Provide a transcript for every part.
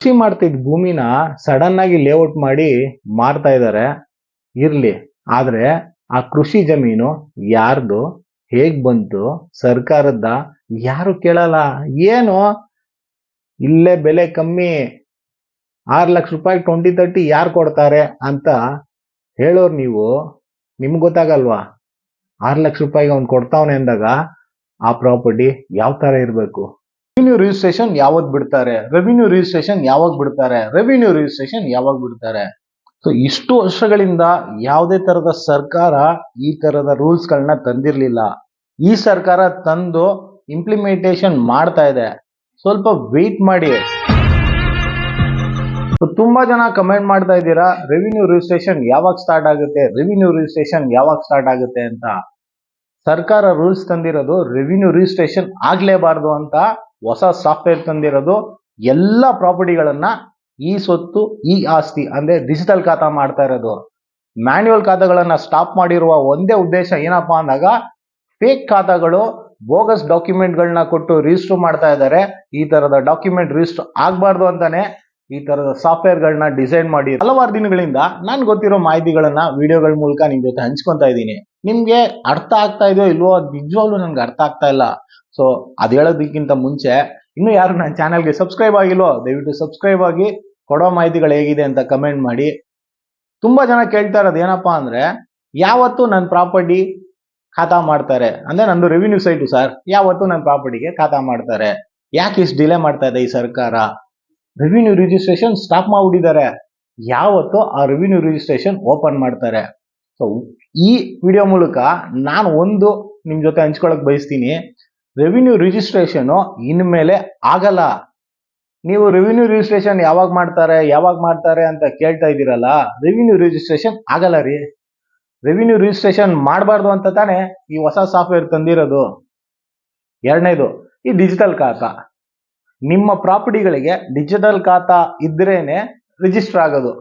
ಕೃಷಿ ಮಾಡ್ತಿದ್ ಭೂಮಿನ ಸಡನ್ ಆಗಿ ಲೇಔಟ್ ಮಾಡಿ ಮಾರ್ತಾ ಇದ್ದಾರೆ ಇರ್ಲಿ. ಆದ್ರೆ ಆ ಕೃಷಿ ಜಮೀನು ಯಾರ್ದು, ಹೇಗ್ ಬಂತು, ಸರ್ಕಾರದ ಯಾರು ಕೇಳಲ್ಲ. ಏನು? ಇಲ್ಲೇ ಬೆಲೆ ಕಮ್ಮಿ, ಆರು ಲಕ್ಷ ರೂಪಾಯಿ ಟ್ವೆಂಟಿ ತರ್ಟಿ ಯಾರು ಕೊಡ್ತಾರೆ ಅಂತ ಹೇಳೋರು ನೀವು, ನಿಮ್ಗೆ ಗೊತ್ತಾಗಲ್ವಾ? ಆರು ಲಕ್ಷ ರೂಪಾಯಿಗೆ ಅವ್ನು ಕೊಡ್ತಾವನೆ ಅಂದಾಗ ಆ ಪ್ರಾಪರ್ಟಿ ಯಾವ ತರ ಇರಬೇಕು? ರೆವಿನ್ಯೂ ರಿಜಿಸ್ಟ್ರೇಷನ್ ಯಾವಾಗ ಬಿಡ್ತಾರೆ? ರೆವಿನ್ಯೂ ರಿಜಿಸ್ಟ್ರೇಷನ್ ಯಾವಾಗ ಬಿಡ್ತಾರೆ? ರೆವಿನ್ಯೂ ರಿಜಿಸ್ಟ್ರೇಷನ್ ಯಾವಾಗ ಬಿಡ್ತಾರೆ? ಸೊ ಇಷ್ಟು ವರ್ಷಗಳಿಂದ ಯಾವುದೇ ತರದ ಸರ್ಕಾರ ಈ ತರದ ರೂಲ್ಸ್ ಗಳನ್ನ ತಂದಿರ್ಲಿಲ್ಲ. ಈ ಸರ್ಕಾರ ತಂದು ಇಂಪ್ಲಿಮೆಂಟೇಷನ್ ಮಾಡ್ತಾ ಇದೆ. ಸ್ವಲ್ಪ ವೆಯ್ಟ್ ಮಾಡಿ. ತುಂಬಾ ಜನ ಕಮೆಂಟ್ ಮಾಡ್ತಾ ಇದ್ದೀರಾ ರೆವಿನ್ಯೂ ರಿಜಿಸ್ಟ್ರೇಷನ್ ಯಾವಾಗ ಸ್ಟಾರ್ಟ್ ಆಗುತ್ತೆ? ರೆವಿನ್ಯೂ ರಿಜಿಸ್ಟ್ರೇಷನ್ ಯಾವಾಗ ಸ್ಟಾರ್ಟ್ ಆಗುತ್ತೆ? ಅಂತ. ಸರ್ಕಾರ ರೂಲ್ಸ್ ತಂದಿರೋದು ರೆವಿನ್ಯೂ ರಿಜಿಸ್ಟ್ರೇಷನ್ ಆಗ್ಲೇಬಾರ್ದು ಅಂತ ಹೊಸ ಸಾಫ್ಟ್ವೇರ್ ತಂದಿರೋದು ಎಲ್ಲ ಪ್ರಾಪರ್ಟಿಗಳನ್ನ ಈ ಸೊತ್ತು, ಈ ಆಸ್ತಿ, ಅಂದ್ರೆ ಡಿಜಿಟಲ್ ಖಾತಾ ಮಾಡ್ತಾ ಇರೋದು. ಮ್ಯಾನ್ಯುವಲ್ ಖಾತಾಗಳನ್ನ ಸ್ಟಾಪ್ ಮಾಡಿರುವ ಒಂದೇ ಉದ್ದೇಶ ಏನಪ್ಪಾ ಅಂದಾಗ ಫೇಕ್ ಖಾತಾಗಳು ಬೋಗಸ್ ಡಾಕ್ಯುಮೆಂಟ್ಗಳನ್ನ ಕೊಟ್ಟು ರಿಜಿಸ್ಟರ್ ಮಾಡ್ತಾ ಇದ್ದಾರೆ. ಈ ತರದ ಡಾಕ್ಯುಮೆಂಟ್ ರಿಜಿಸ್ಟರ್ ಆಗಬಾರ್ದು ಅಂತಾನೆ ಈ ತರದ ಸಾಫ್ಟ್ವೇರ್ಗಳನ್ನ ಡಿಸೈನ್ ಮಾಡಿ. ಹಲವಾರು ದಿನಗಳಿಂದ ನಾನು ಗೊತ್ತಿರೋ ಮಾಹಿತಿಗಳನ್ನ ವಿಡಿಯೋಗಳ ಮೂಲಕ ನಿಮ್ ಜೊತೆ ಹಂಚ್ಕೊಂತಾ ಇದ್ದೀನಿ. ನಿಮ್ಗೆ ಅರ್ಥ ಆಗ್ತಾ ಇದೆಯೋ ಇಲ್ವೋ, ನಿಜವಾಗ್ಲೂ ನನ್ಗೆ ಅರ್ಥ ಆಗ್ತಾ ಇಲ್ಲ. ಸೊ ಅದು ಹೇಳೋದಕ್ಕಿಂತ ಮುಂಚೆ, ಇನ್ನು ಯಾರು ನನ್ನ ಚಾನಲ್ಗೆ ಸಬ್ಸ್ಕ್ರೈಬ್ ಆಗಿಲ್ಲೋ ದಯವಿಟ್ಟು ಸಬ್ಸ್ಕ್ರೈಬ್ ಆಗಿ, ಕೊಡೋ ಮಾಹಿತಿಗಳು ಹೇಗಿದೆ ಅಂತ ಕಮೆಂಟ್ ಮಾಡಿ. ತುಂಬಾ ಜನ ಕೇಳ್ತಾ ಇರೋದು ಏನಪ್ಪಾ ಅಂದ್ರೆ, ಯಾವತ್ತು ನನ್ನ ಪ್ರಾಪರ್ಟಿ ಖಾತಾ ಮಾಡ್ತಾರೆ. ಅಂದ್ರೆ ನಂದು ರೆವಿನ್ಯೂ ಸೈಟು ಸರ್ ಯಾವತ್ತು ನನ್ನ ಪ್ರಾಪರ್ಟಿಗೆ ಖಾತಾ ಮಾಡ್ತಾರೆ. ಯಾಕೆ ಇಷ್ಟು ಡಿಲೇ ಮಾಡ್ತಾ ಇದೆ ಈ ಸರ್ಕಾರ? ರೆವಿನ್ಯೂ ರಿಜಿಸ್ಟ್ರೇಷನ್ ಸ್ಟಾಪ್ ಮಾಡ್ಬಿಟ್ಟಿದ್ದಾರೆ. ಯಾವತ್ತು ಆ ರೆವಿನ್ಯೂ ರಿಜಿಸ್ಟ್ರೇಷನ್ ಓಪನ್ ಮಾಡ್ತಾರೆ. ಸೊ ಈ ವಿಡಿಯೋ ಮೂಲಕ ನಾನು ಒಂದು ನಿಮ್ ಜೊತೆ ಹಂಚ್ಕೊಳಕ್ ಬಯಸ್ತೀನಿ. ರೆವಿನ್ಯೂ ರಿಜಿಸ್ಟ್ರೇಷನು ಇನ್ಮೇಲೆ ಆಗಲ್ಲ. ನೀವು ರೆವಿನ್ಯೂ ರಿಜಿಸ್ಟ್ರೇಷನ್ ಯಾವಾಗ ಮಾಡ್ತಾರೆ ಯಾವಾಗ ಮಾಡ್ತಾರೆ ಅಂತ ಕೇಳ್ತಾ ಇದ್ದೀರಲ್ಲ ರೆವಿನ್ಯೂ ರಿಜಿಸ್ಟ್ರೇಷನ್ ಆಗಲ್ಲ ರೀ. ರೆವಿನ್ಯೂ ರಿಜಿಸ್ಟ್ರೇಷನ್ ಮಾಡಬಾರ್ದು ಅಂತ ತಾನೇ ಈ ಹೊಸ ಸಾಫ್ಟ್ವೇರ್ ತಂದಿರೋದು. ಎರಡನೇದು, ಈ ಡಿಜಿಟಲ್ ಖಾತಾ. ನಿಮ್ಮ ಪ್ರಾಪರ್ಟಿಗಳಿಗೆ ಡಿಜಿಟಲ್ ಖಾತಾ ಇದ್ರೇನೆ ರಿಜಿಸ್ಟರ್ ಆಗೋದು.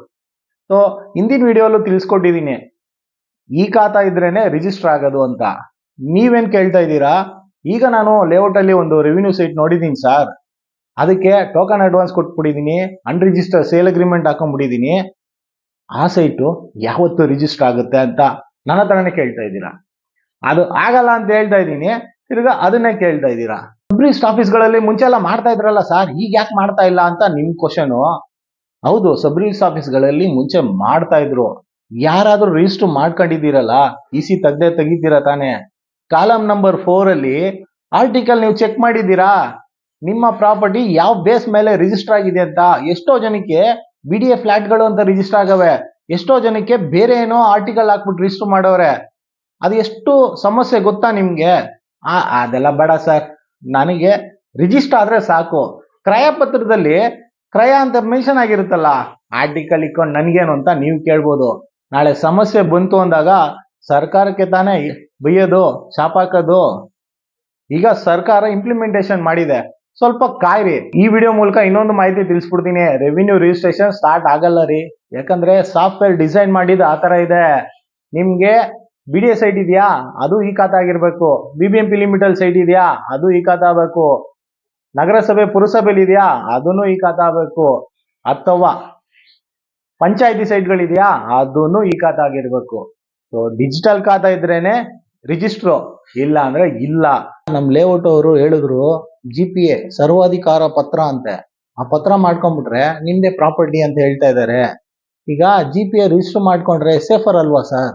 ಸೊ ಹಿಂದಿನ ವಿಡಿಯೋಲ್ಲೂ ತಿಳಿಸ್ಕೊಟ್ಟಿದ್ದೀನಿ. ಈ ಖಾತಾ ಇದ್ರೇನೆ ರಿಜಿಸ್ಟರ್ ಆಗೋದು ಅಂತ. ನೀವೇನು ಕೇಳ್ತಾ ಇದ್ದೀರಾ? ಈಗ ನಾನು ಲೇಔಟ್ ಅಲ್ಲಿ ಒಂದು ರೆವಿನ್ಯೂ ಸೈಟ್ ನೋಡಿದ್ದೀನಿ ಸರ್ ಅದಕ್ಕೆ ಟೋಕನ್ ಅಡ್ವಾನ್ಸ್ ಕೊಟ್ಬಿಟ್ಟಿದ್ದೀನಿ ಅನ್ರಿಜಿಸ್ಟರ್ ಸೇಲ್ ಅಗ್ರಿಮೆಂಟ್ ಹಾಕೊಂಡ್ಬಿಟ್ಟಿದ್ದೀನಿ. ಆ ಸೈಟು ಯಾವತ್ತು ರಿಜಿಸ್ಟರ್ ಆಗುತ್ತೆ ಅಂತ ನನ್ನ ಹತ್ರನೇ ಕೇಳ್ತಾ ಇದ್ದೀರಾ? ಅದು ಆಗಲ್ಲ ಅಂತ ಹೇಳ್ತಾ ಇದ್ದೀನಿ. ತಿರ್ಗಾ ಅದನ್ನೇ ಕೇಳ್ತಾ ಇದ್ದೀರಾ? ಸಬ್ರಿಸ್ಟ್ ಆಫೀಸ್ಗಳಲ್ಲಿ ಮುಂಚೆ ಎಲ್ಲ ಮಾಡ್ತಾ ಇದ್ರಲ್ಲ ಸರ್ ಈಗ ಯಾಕೆ ಮಾಡ್ತಾ ಇಲ್ಲ ಅಂತ ನಿಮ್ ಕ್ವಶನ್ ಹೌದು ಸಬ್ರಿಸ್ಟ್ ಆಫೀಸ್ಗಳಲ್ಲಿ ಮುಂಚೆ ಮಾಡ್ತಾ ಇದ್ರು. ಯಾರಾದ್ರೂ ರಿಜಿಸ್ಟರ್ ಮಾಡ್ಕೊಂಡಿದ್ದೀರಲ್ಲ ಇ ಸಿ ತೆಗ್ದೇ ತೆಗಿತೀರಾ ತಾನೇ? ಕಾಲಮ್ ನಂಬರ್ ಫೋರ್ ಅಲ್ಲಿ ಆರ್ಟಿಕಲ್ ನೀವು ಚೆಕ್ ಮಾಡಿದ್ದೀರಾ? ನಿಮ್ಮ ಪ್ರಾಪರ್ಟಿ ಯಾವ ಬೇಸ್ ಮೇಲೆ ರಿಜಿಸ್ಟರ್ ಆಗಿದೆ ಅಂತ. ಎಷ್ಟೋ ಜನಕ್ಕೆ ಬಿ ಡಿ ಎ ಫ್ಲಾಟ್ಗಳು ಅಂತ ರಿಜಿಸ್ಟರ್ ಆಗವೆ. ಎಷ್ಟೋ ಜನಕ್ಕೆ ಬೇರೆ ಏನೋ ಆರ್ಟಿಕಲ್ ಹಾಕ್ಬಿಟ್ಟು ರಿಜಿಸ್ಟರ್ ಮಾಡೋರೆ. ಅದು ಎಷ್ಟು ಸಮಸ್ಯೆ ಗೊತ್ತಾ ನಿಮ್ಗೆ? ಆ, ಅದೆಲ್ಲ ಬೇಡ ಸರ್ ನನಗೆ ರಿಜಿಸ್ಟರ್ ಆದ್ರೆ ಸಾಕು. ಕ್ರಯ ಪತ್ರದಲ್ಲಿ ಕ್ರಯ ಅಂತ ಮೆನ್ಷನ್ ಆಗಿರುತ್ತಲ್ಲ ಆರ್ಟಿಕಲ್ ಇಕ್ಕೊಂಡು ನನಗೇನು ಅಂತ ನೀವು ಕೇಳ್ಬೋದು. ನಾಳೆ ಸಮಸ್ಯೆ ಬಂತು ಅಂದಾಗ ಸರ್ಕಾರಕ್ಕೆ ತಾನೇ ಬೈಯೋದು ಶಾಪಾಕೋದು ಈಗ ಸರ್ಕಾರ ಇಂಪ್ಲಿಮೆಂಟೇಷನ್ ಮಾಡಿದೆ. ಸ್ವಲ್ಪ ಕಾಯ್ರಿ. ಈ ವಿಡಿಯೋ ಮೂಲಕ ಇನ್ನೊಂದು ಮಾಹಿತಿ ತಿಳಿಸ್ಬಿಡ್ತೀನಿ. ರೆವಿನ್ಯೂ ರಿಜಿಸ್ಟ್ರೇಷನ್ ಸ್ಟಾರ್ಟ್ ಆಗಲ್ಲ ರೀ. ಯಾಕಂದ್ರೆ ಸಾಫ್ಟ್ವೇರ್ ಡಿಸೈನ್ ಮಾಡಿದ ಆ ತರ ಇದೆ. ನಿಮ್ಗೆ ಬಿ ಡಿ ಎಸ್ ಸೈಟ್ ಇದೆಯಾ? ಅದು ಈ ಖಾತ ಆಗಿರ್ಬೇಕು. ಬಿ ಬಿ ಎಂ ಪಿ ಲಿಮಿಟಲ್ ಸೈಟ್ ಇದೆಯಾ? ಅದು ಈ ಖಾತ ಆಗಬೇಕು. ನಗರಸಭೆ, ಪುರಸಭೆಲಿ ಇದೆಯಾ? ಅದನ್ನು ಈ ಖಾತ ಆಗಬೇಕು. ಅಥವಾ ಪಂಚಾಯತಿ ಸೈಟ್ಗಳಿದೆಯಾ ಅದನ್ನು ಈ ಖಾತ ಆಗಿರ್ಬೇಕು. ಸೊ ಡಿಜಿಟಲ್ ಖಾತಾ ಇದ್ರೇನೆ ರಿಜಿಸ್ಟ್ರು ಇಲ್ಲ ಅಂದ್ರೆ ಇಲ್ಲ. ನಮ್ ಲೇಔಟ್ ಅವರು ಹೇಳಿದ್ರು ಜಿ ಪಿ ಎ ಸರ್ವಾಧಿಕಾರ ಪತ್ರ ಅಂತೆ. ಆ ಪತ್ರ ಮಾಡ್ಕೊಂಡ್ಬಿಟ್ರೆ ನಿಮ್ದೇ ಪ್ರಾಪರ್ಟಿ ಅಂತ ಹೇಳ್ತಾ ಇದ್ದಾರೆ ಈಗ ಜಿ ಪಿ ಎ ರಿಜಿಸ್ಟರ್ ಮಾಡ್ಕೊಂಡ್ರೆ ಸೇಫರ್ ಅಲ್ವಾ ಸರ್?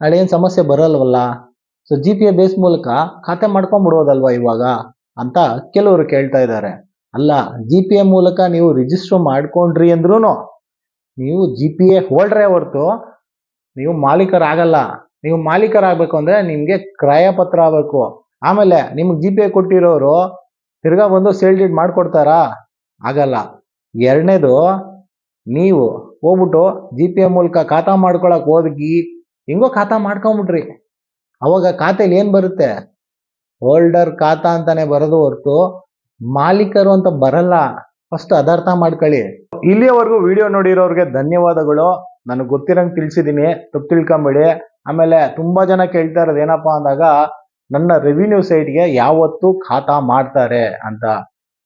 ನಾಳೆ ಏನ್ ಸಮಸ್ಯೆ ಬರಲ್ವಲ್ಲ? So G P A base ಮೂಲಕ ಖಾತೆ ಮಾಡ್ಕೊಂಡ್ಬಿಡೋದಲ್ವಾ ಇವಾಗ? ಅಂತ ಕೆಲವರು ಕೇಳ್ತಾ ಇದ್ದಾರೆ ಅಲ್ಲ ಜಿ ಪಿ ಎ ಮೂಲಕ ನೀವು ರಿಜಿಸ್ಟರ್ ಮಾಡ್ಕೊಂಡ್ರಿ ಅಂದ್ರೂ ನೀವು ಜಿ ಪಿ ಎ ಹೋಲ್ಡ್ರೇ ಹೊರತು ನೀವು ಮಾಲೀಕರಾಗಲ್ಲ. ನೀವು ಮಾಲೀಕರಾಗಬೇಕು ಅಂದರೆ ನಿಮಗೆ ಕ್ರಯ ಪತ್ರ ಆಗಬೇಕು. ಆಮೇಲೆ ನಿಮ್ಗೆ ಜಿ ಪಿ ಕೊಟ್ಟಿರೋರು ತಿರ್ಗಾ ಬಂದು ಸೇಲ್ ಡೀಡ್ ಮಾಡಿಕೊಡ್ತಾರಾ? ಆಗಲ್ಲ. ಎರಡನೇದು, ನೀವು ಹೋಗ್ಬಿಟ್ಟು ಜಿ ಪಿ ಎ ಮೂಲಕ ಖಾತಾ ಮಾಡ್ಕೊಳಕ್ಕೆ ಹೋಗಿ ಹಿಂಗೋ ಖಾತಾ ಮಾಡ್ಕೊಂಬಿಟ್ರಿ. ಅವಾಗ ಖಾತೆಯಲ್ಲಿ ಏನು ಬರುತ್ತೆ? ಹೋಲ್ಡರ್ ಖಾತಾ ಅಂತಾನೆ ಬರೋದು ಹೊರತು ಮಾಲೀಕರು ಅಂತ ಬರಲ್ಲ. ಫಸ್ಟ್ ಅದರ್ಥ ಮಾಡ್ಕೊಳ್ಳಿ. ಇಲ್ಲಿಯವರೆಗೂ ವಿಡಿಯೋ ನೋಡಿರೋರಿಗೆ ಧನ್ಯವಾದಗಳು. ನನಗೆ ಗೊತ್ತಿರಂಗೆ ತಿಳಿಸಿದ್ದೀನಿ ತಪ್ಪು ತಿಳ್ಕೊಂಬೇಡಿ. ಆಮೇಲೆ ತುಂಬಾ ಜನ ಕೇಳ್ತಾ ಇರೋದು ಏನಪ್ಪಾ ಅಂದಾಗ, ನನ್ನ ರೆವಿನ್ಯೂ ಸೈಡ್ಗೆ ಯಾವತ್ತು ಖಾತಾ ಮಾಡ್ತಾರೆ ಅಂತ.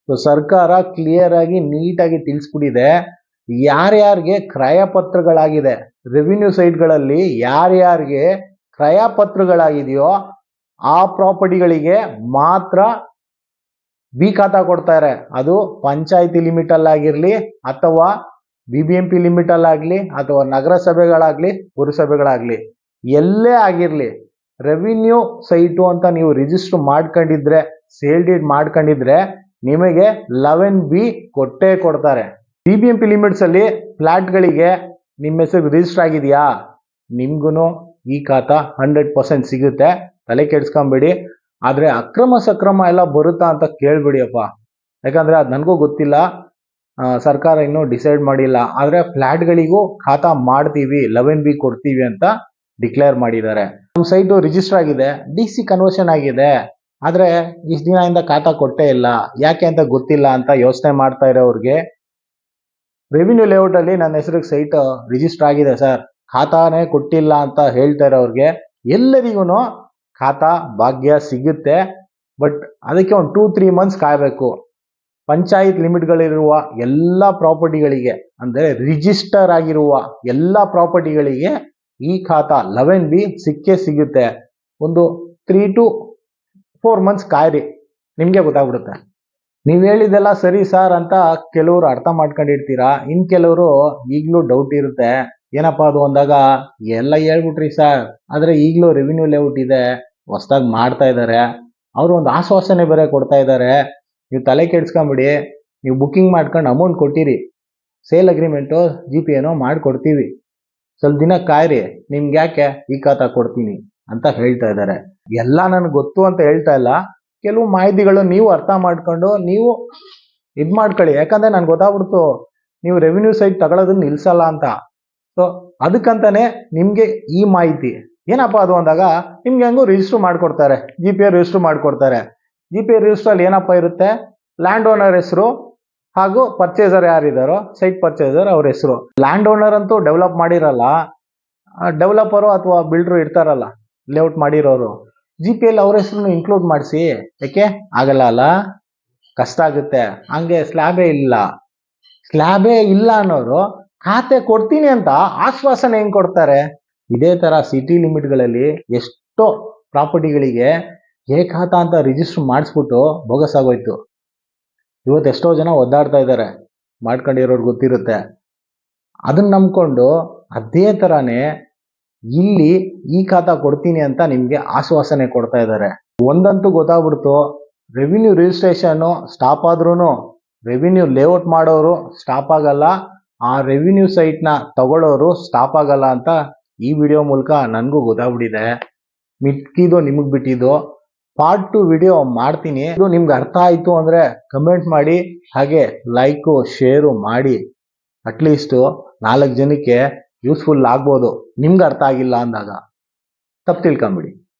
ಸೊ ಸರ್ಕಾರ ಕ್ಲಿಯರ್ ಆಗಿ ನೀಟಾಗಿ ತಿಳಿಸ್ಬಿಟ್ಟಿದೆ. ಯಾರ್ಯಾರಿಗೆ ಕ್ರಯ ಪತ್ರಗಳಾಗಿದೆ ರೆವಿನ್ಯೂ ಸೈಟ್ಗಳಲ್ಲಿ ಯಾರ್ಯಾರಿಗೆ ಕ್ರಯ ಪತ್ರಗಳಾಗಿದೆಯೋ, ಆ ಪ್ರಾಪರ್ಟಿಗಳಿಗೆ ಮಾತ್ರ ಬಿ ಖಾತಾ ಕೊಡ್ತಾರೆ. ಅದು ಪಂಚಾಯತಿ ಲಿಮಿಟ್ ಅಲ್ಲಾಗಿರ್ಲಿ, ಅಥವಾ B B M P limit ಅಥವಾ ನಗರಸಭೆಗಳಾಗ್ಲಿ, ಪುರಸಭೆಗಳಾಗ್ಲಿ. ಎಲ್ಲೇ ಆಗಿರಲಿ ರೆವಿನ್ಯೂ ಸೈಟು ಅಂತ ನೀವು ರಿಜಿಸ್ಟರ್ ಮಾಡ್ಕೊಂಡಿದ್ರೆ ಸೇಲ್ ಡೀಡ್ ಮಾಡ್ಕೊಂಡಿದ್ರೆ ನಿಮಗೆ ಲೆವೆನ್ ಬಿ ಕೊಟ್ಟೇ ಕೊಡ್ತಾರೆ. B B M P limits ಅಲ್ಲಿ ಫ್ಲಾಟ್ಗಳಿಗೆ ನಿಮ್ಮ ಹೆಸರು ರಿಜಿಸ್ಟರ್ ಆಗಿದೆಯಾ? ನಿಮ್ಗೂ ಈ ಖಾತಾ ಹಂಡ್ರೆಡ್ ಪರ್ಸೆಂಟ್ ಸಿಗುತ್ತೆ. ತಲೆ ಕೆಡ್ಸ್ಕೊಂಬೇಡಿ. ಆದ್ರೆ ಅಕ್ರಮ ಸಕ್ರಮ ಎಲ್ಲ ಬರುತ್ತಾ ಅಂತ ಕೇಳಿಬಿಡಿಯಪ್ಪ. ಯಾಕಂದ್ರೆ ಅದು ನನಗೂ ಗೊತ್ತಿಲ್ಲ. ಸರ್ಕಾರ ಇನ್ನೂ ಡಿಸೈಡ್ ಮಾಡಿಲ್ಲ. ಆದ್ರೆ ಫ್ಲ್ಯಾಟ್ಗಳಿಗೂ ಖಾತಾ ಮಾಡ್ತೀವಿ ಲೆವೆನ್ ಬಿ ಕೊಡ್ತೀವಿ ಅಂತ ಡಿಕ್ಲೇರ್ ಮಾಡಿದ್ದಾರೆ. ನಮ್ಮ ಸೈಟು ರಿಜಿಸ್ಟರ್ ಆಗಿದೆ ಡಿ ಸಿ ಕನ್ವರ್ಷನ್ ಆಗಿದೆ. ಆದರೆ ಇಷ್ಟು ದಿನದಿಂದ ಖಾತಾ ಕೊಟ್ಟೇ ಇಲ್ಲ. ಯಾಕೆ ಅಂತ ಗೊತ್ತಿಲ್ಲ ಅಂತ ಯೋಚನೆ ಮಾಡ್ತಾ ಇರೋರಿಗೆ ರೆವಿನ್ಯೂ ಲೇಔಟಲ್ಲಿ ನನ್ನ ಹೆಸರಿಗೆ ಸೈಟ್ ರಿಜಿಸ್ಟರ್ ಆಗಿದೆ ಸರ್. ಖಾತಾನೇ ಕೊಟ್ಟಿಲ್ಲ ಅಂತ ಹೇಳ್ತಾ ಇರೋರಿಗೆ ಎಲ್ಲರಿಗೂ ಖಾತಾ ಭಾಗ್ಯ ಸಿಗುತ್ತೆ. ಬಟ್ ಅದಕ್ಕೆ ಒಂದು ಟೂ ತ್ರೀ ಮಂತ್ಸ್ ಕಾಯಬೇಕು. ಪಂಚಾಯತ್ ಲಿಮಿಟ್ಗಳಿರುವ ಎಲ್ಲ ಪ್ರಾಪರ್ಟಿಗಳಿಗೆ ಅಂದರೆ ರಿಜಿಸ್ಟರ್ ಆಗಿರುವ ಎಲ್ಲ ಪ್ರಾಪರ್ಟಿಗಳಿಗೆ ಈ ಖಾತಾ ಲೆವೆನ್ ಬಿ ಸಿಕ್ಕೇ ಸಿಗುತ್ತೆ. ಒಂದು ತ್ರೀ ಟು ಫೋರ್ ಮಂತ್ಸ್ ಕಾಯ್ರಿ, ನಿಮಗೆ ಗೊತ್ತಾಗ್ಬಿಡುತ್ತೆ. ನೀವು ಹೇಳಿದೆಲ್ಲ ಸರಿ ಸರ್ ಅಂತ ಕೆಲವರು ಅರ್ಥ ಮಾಡ್ಕೊಂಡಿರ್ತೀರಾ? ಇನ್ ಕೆಲವರು ಈಗಲೂ ಡೌಟ್ ಇರುತ್ತೆ. ಏನಪ್ಪಾ ಅದು ಅಂದಾಗ, ಎಲ್ಲ ಹೇಳ್ಬಿಟ್ರಿ ಸರ್. ಆದ್ರೆ ಈಗಲೂ ರೆವಿನ್ಯೂ ಲೇಔಟ್ ಇದೆ, ಹೊಸ್ದಾಗಿ ಮಾಡ್ತಾ ಇದ್ದಾರೆ ಅವರು ಒಂದು ಆಶ್ವಾಸನೆ ಬೇರೆ ಕೊಡ್ತಾ ಇದ್ದಾರೆ ನೀವು ತಲೆ ಕೆಡ್ಸ್ಕೊಂಬಿಡಿ, ನೀವು ಬುಕ್ಕಿಂಗ್ ಮಾಡ್ಕೊಂಡು ಅಮೌಂಟ್ ಕೊಟ್ಟಿರಿ. ಸೇಲ್ ಅಗ್ರಿಮೆಂಟು ಜಿ ಪಿ ಏನೋ ಮಾಡಿಕೊಡ್ತೀವಿ. ಸ್ವಲ್ಪ ದಿನ ಕಾಯ್ರಿ, ನಿಮ್ಗೆ ಯಾಕೆ ಈ ಖಾತಾ ಕೊಡ್ತೀನಿ ಅಂತ ಹೇಳ್ತಾ ಇದ್ದಾರೆ ಎಲ್ಲ ನನಗೆ ಗೊತ್ತು ಅಂತ ಹೇಳ್ತಾ ಇಲ್ಲ. ಕೆಲವು ಮಾಹಿತಿಗಳು ನೀವು ಅರ್ಥ ಮಾಡ್ಕೊಂಡು ನೀವು ಇದು ಮಾಡ್ಕೊಳ್ಳಿ. ಯಾಕಂದ್ರೆ ನನ್ಗೆ ಗೊತ್ತಾಗ್ಬಿಡ್ತು, ನೀವು ರೆವಿನ್ಯೂ ಸೈಟ್ ತಗೊಳ್ಳೋದನ್ನ ನಿಲ್ಸಲ್ಲ ಅಂತ. ಸೊ ಅದಕ್ಕಂತಾನೆ ನಿಮಗೆ ಈ ಮಾಹಿತಿ. ಏನಪ್ಪ ಅದು ಅಂದಾಗ, ನಿಮ್ಗೆ ಹೆಂಗೂ ರಿಜಿಸ್ಟರ್ ಮಾಡ್ಕೊಡ್ತಾರೆ. ಜಿ ಪಿ ರಿಜಿಸ್ಟರ್ ಮಾಡ್ಕೊಡ್ತಾರೆ. ಜಿ ಪಿ ರಿಜಿಸ್ಟರ್ ಅಲ್ಲಿ ಏನಪ್ಪ ಇರುತ್ತೆ? ಲ್ಯಾಂಡ್ ಓನರ್ ಹೆಸರು ಹಾಗೂ ಪರ್ಚೇಸರ್ ಯಾರಿದ್ದಾರೋ ಸೈಟ್ ಪರ್ಚೇಸರ್ ಅವ್ರ ಹೆಸರು. ಲ್ಯಾಂಡ್ ಓನರ್ ಅಂತೂ ಡೆವಲಪ್ ಮಾಡಿರಲ್ಲ. ಡೆವಲಪರು ಅಥವಾ ಬಿಲ್ಡ್ರು ಇರ್ತಾರಲ್ಲ ಲೇಔಟ್ ಮಾಡಿರೋರು. ಜಿ ಪಿ ಎಲ್ ಅವ್ರ ಹೆಸರು ಇನ್ಕ್ಲೂಡ್ ಮಾಡಿಸಿ. ಯಾಕೆ? ಆಗಲ್ಲ ಅಲ್ಲ. ಕಷ್ಟ ಆಗುತ್ತೆ. ಹಂಗೆ ಸ್ಲ್ಯಾಬೇ ಇಲ್ಲ. ಸ್ಲ್ಯಾಬೇ ಇಲ್ಲ ಅನ್ನೋರು, ಖಾತೆ ಕೊಡ್ತೀನಿ ಅಂತ ಆಶ್ವಾಸನೆ ಹೆಂಗೆ ಕೊಡ್ತಾರೆ? ಇದೇ ತರ ಸಿಟಿ ಲಿಮಿಟ್ಗಳಲ್ಲಿ ಎಷ್ಟೋ ಪ್ರಾಪರ್ಟಿಗಳಿಗೆ ಏ ಖಾತಾ ಅಂತ ರಿಜಿಸ್ಟರ್ ಮಾಡಿಸ್ಬಿಟ್ಟು ಬೋಗಸ್ ಆಗೋಯ್ತು ಇವತ್ತು ಎಷ್ಟೋ ಜನ ಒದ್ದಾಡ್ತಾ ಇದ್ದಾರೆ. ಮಾಡ್ಕೊಂಡಿರೋರು ಗೊತ್ತಿರುತ್ತೆ. ಅದನ್ನ ನಂಬ್ಕೊಂಡು ಅದೇ ಥರನೇ ಇಲ್ಲಿ ಈ ಖಾತಾ ಕೊಡ್ತೀನಿ ಅಂತ ನಿಮಗೆ ಆಶ್ವಾಸನೆ ಕೊಡ್ತಾ ಇದ್ದಾರೆ. ಒಂದಂತೂ ಗೊತ್ತಾಗ್ಬಿಡ್ತು. ರೆವಿನ್ಯೂ ರಿಜಿಸ್ಟ್ರೇಷನ್ ಸ್ಟಾಪ್ ಆದ್ರೂ ರೆವಿನ್ಯೂ ಲೇಔಟ್ ಮಾಡೋರು ಸ್ಟಾಪ್ ಆಗಲ್ಲ. ಆ ರೆವಿನ್ಯೂ ಸೈಟ್ನ ತಗೊಳ್ಳೋರು ಸ್ಟಾಪ್ ಆಗಲ್ಲ ಅಂತ ಈ ವಿಡಿಯೋ ಮೂಲಕ ನನಗೂ ಗೊತ್ತಾಗ್ಬಿಟ್ಟಿದೆ. ಮಿಟ್ಕಿದು ನಿಮಗೆ ಬಿಟ್ಟಿದ್ದು. ಪಾರ್ಟ್ ಟು ವಿಡಿಯೋ ಮಾಡ್ತೀನಿ. ಇದು ನಿಮ್ಗೆ ಅರ್ಥ ಆಯಿತು ಅಂದ್ರೆ ಕಮೆಂಟ್ ಮಾಡಿ, ಹಾಗೆ ಲೈಕು ಶೇರು ಮಾಡಿ. ಅಟ್ಲೀಸ್ಟು ನಾಲ್ಕು ಜನಕ್ಕೆ ಯೂಸ್ಫುಲ್ ಆಗ್ಬೋದು. ನಿಮ್ಗೆ ಅರ್ಥ ಆಗಿಲ್ಲ ಅಂದಾಗ ತಪ್ಪು ತಿಳ್ಕೊಂಬಿಡಿ.